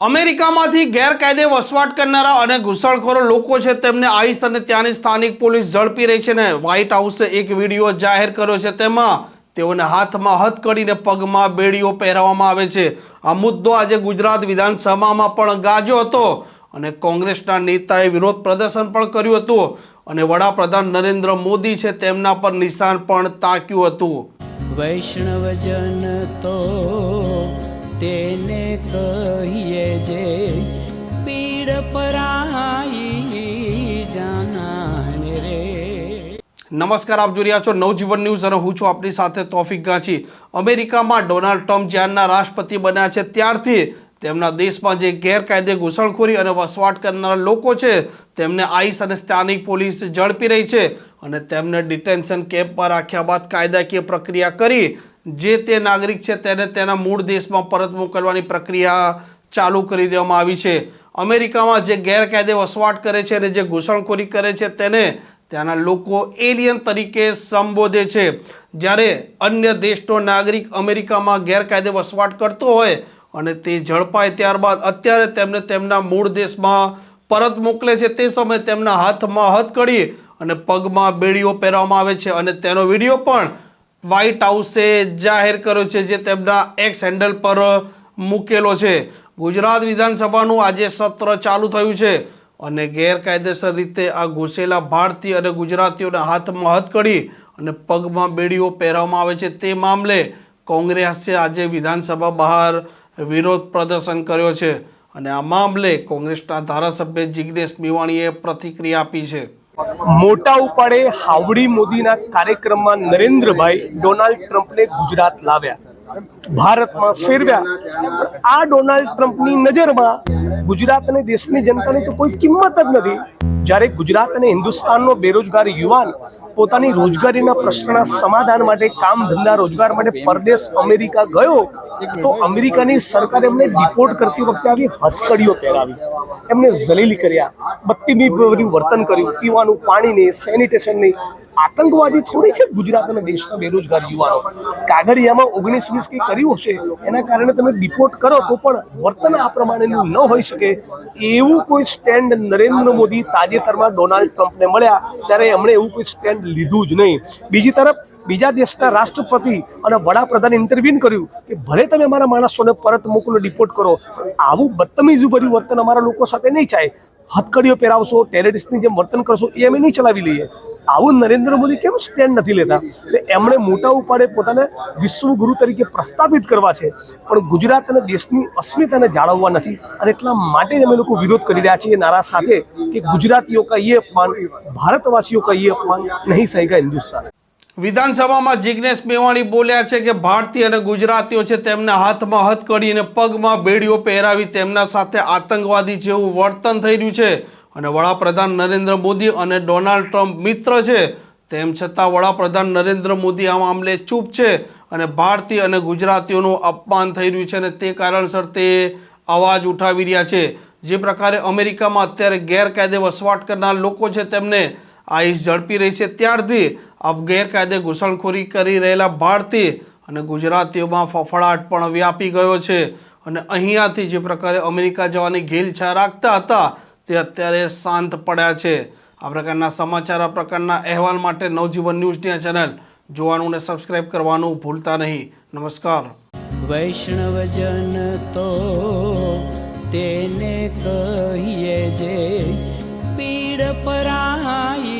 અમેરિકામાંથી ગેરકાયદે વસવાટ કરનારા અને ઘૂસણખોરો લોકો છે તેમને આઈસ અને ત્યાંની સ્થાનિક પોલીસ ઝડપી રહી છે ને વ્હાઇટ હાઉસે એક વીડિયો જાહેર કર્યો છે. તેમાં તેઓને હાથમાં હથકડીને પગમાં બેડીઓ પહેરાવવામાં આવે છે. આ મુદ્દો આજે ગુજરાત વિધાનસભામાં પણ ગાજ્યો હતો અને કોંગ્રેસના નેતાએ વિરોધ પ્રદર્શન પણ કર્યું હતું અને વડાપ્રધાન નરેન્દ્ર મોદી છે તેમના પર નિશાન પણ તાક્યું હતું. વૈષ્ણવજન તો તેને કહીએ જે પીડ પરાઈ જાનાને રે. નમસ્કાર, આપ જોઈ રહ્યા છો નવજીવન ન્યૂઝ અને હું છું આપની સાથે તોફિક ગાંચી. અમેરિકામાં ડોનાલ્ડ ટ્રમ્પ જ્યારના રાષ્ટ્રપતિ બન્યા છે, ત્યારથી તેમના દેશમાં જે ગેરકાયદે ઘૂસણખોરી અને વસવાટ કરનારા લોકો છે, તેમને આઈસ અને સ્થાનિક પોલીસ ઝડપી રહી છે અને તેમને ડિટેન્શન કેમ્પમાં રાખ્યા બાદ કાયદાકીય પ્રક્રિયા કરી જે તે નાગરિક છે તેને તેના મૂળ દેશમાં પરત મોકલવાની પ્રક્રિયા ચાલુ કરી દેવામાં આવી છે. અમેરિકામાં જે ગેરકાયદે વસવાટ કરે છે અને જે ઘૂસણખોરી કરે છે તેને ત્યાંના લોકો એલિયન તરીકે સંબોધે છે. જ્યારે અન્ય દેશનો નાગરિક અમેરિકામાં ગેરકાયદે વસવાટ કરતો હોય અને તે ઝડપાય ત્યારબાદ અત્યારે તેમને તેમના મૂળ દેશમાં પરત મોકલે છે તે સમયે તેમના હાથમાં હથકડી અને પગમાં બેડીઓ પહેરવામાં આવે છે. અને તેનો વીડિયો પણ વ્હાઇટ હાઉસે જાહેર કર્યો છે જે તેમના એક્સ હેન્ડલ પર મૂકેલો છે. ગુજરાત વિધાનસભાનું આજે સત્ર ચાલુ થયું છે અને ગેરકાયદેસર રીતે આ ઘૂસેલા ભારતીય અને ગુજરાતીઓના હાથમાં હથકડી અને પગમાં બેડીઓ પહેરવામાં આવે છે તે મામલે કોંગ્રેસે આજે વિધાનસભા બહાર વિરોધ પ્રદર્શન કર્યો છે અને આ મામલે કોંગ્રેસના ધારાસભ્ય જિગ્નેશ મેવાણીએ પ્રતિક્રિયા આપી છે. મોટા ઉપાડે હાવડી મોદીના કાર્યક્રમમાં નરેન્દ્રભાઈ ડોનાલ્ડ ટ્રમ્પને ગુજરાત લાવ્યા. ભારતમાં ફેરવ્યા. આ ડોનાલ્ડ ટ્રમ્પની નજરમાં ગુજરાત અને દેશની જનતાની તો કોઈ કિંમત જ નથી. જ્યારે ગુજરાત અને હિન્દુસ્તાનનો બેરોજગાર યુવાન પોતાની રોજગારીના પ્રશ્નના સમાધાન માટે કામ ધંધા રોજગાર માટે પરદેશ અમેરિકા ગયો, તો અમેરિકાની સરકારે એમને ડિપોર્ટ કરતી વખતે આવી હથકડીઓ પહેરાવી. એમને જલીલ કર્યા બત્તીમી વર્તન કર્યું, પીવાનું પાણી નહીં, સેનિટેશન નહીં. આતંકવાદી થોડી છે ગુજરાત અને દેશના બેરોજગાર યુવાનો. કાગળિયામાં ઓગણીસ વીસ કંઈ કર્યું હશે, એના કારણે તમે ડિપોર્ટ કરો તો પણ વર્તન આ પ્રમાણેનું ન હોઈ શકે. એવું કોઈ સ્ટેન્ડ નરેન્દ્ર મોદી તાજેતરમાં ડોનાલ્ડ ટ્રમ્પને મળ્યા, ત્યારે એમણે એવું કોઈ સ્ટેન્ડ લીધું જ નહીં. બીજી તરફ, બીજા દેશના રાષ્ટ્રપતિ અને વડાપ્રધાને ઇન્ટરવ્યૂ કર્યું કે ભલે તમે અમારા માણસોને પરત મોકલો ડિપોર્ટ કરો આવું બદતમીજી ભર્યું વર્તન અમારા લોકો સાથે નહીં ચાય હથકડીઓ પહેરાવશો, ટેરરિસ્ટની જેમ વર્તન કરશો, એ અમે નહીં ચલાવી લઈએ. આવું નરેન્દ્ર મોદી કેમ સ્ટેન્ડ નથી લેતા? એટલે એમણે મોટા ઉપાડે પોતાને વિશ્વગુરુ તરીકે પ્રસ્થાપિત કરવા છે. પણ ગુજરાત અને દેશની અસ્મિતાને જાળવવા નથી અને એટલા માટે જ અમે લોકો વિરોધ કરી રહ્યા છીએ નારા સાથે કે ગુજરાતીઓ કા યે અપમાન ભારતવાસીઓ કા યે અપમાન નહીં, સહેગા હિન્દુસ્તાન. વિધાનસભામાં જિગ્નેશ મેવાણી બોલ્યા છે કે ભારતીય અને ગુજરાતીઓ છે તેમના હાથમાં હથકડી અને પગમાં બેડીઓ પહેરાવી તેમના સાથે આતંકવાદી જેવું વર્તન થઈ રહ્યું છે. અને વડાપ્રધાન નરેન્દ્ર મોદી અને ડોનાલ્ડ ટ્રમ્પ મિત્ર છે. તેમ છતાં વડાપ્રધાન નરેન્દ્ર મોદી આ મામલે ચૂપ છે અને ભારતીય અને ગુજરાતીઓનું અપમાન થઈ રહ્યું છે અને તે કારણસર તે અવાજ ઉઠાવી રહ્યા છે. જે પ્રકારે અમેરિકામાં અત્યારે ગેરકાયદે વસવાટ કરનાર લોકો છે તેમને આઈસ ઝડપી રહી છે. ત્યારથી આ ગેરકાયદે ઘૂસણખોરી કરી રહેલા ભારતીય અને ગુજરાતીઓમાં ફફડાટ પણ વ્યાપી ગયો છે. અને અહીંયાથી જે પ્રકારે અમેરિકા જવાની ઘેલછા રાખતા હતા, તે અત્યારે શાંત પડ્યા છે. આ પ્રકારના સમાચાર, આ પ્રકારના અહેવાલ માટે નવજીવન ન્યૂઝની આ ચેનલ જોવાનું અને સબસ્ક્રાઇબ કરવાનું ભૂલતા નહીં. નમસ્કાર. વૈષ્ણવજન તો તેને કહીએ જે પીડ પરાઈ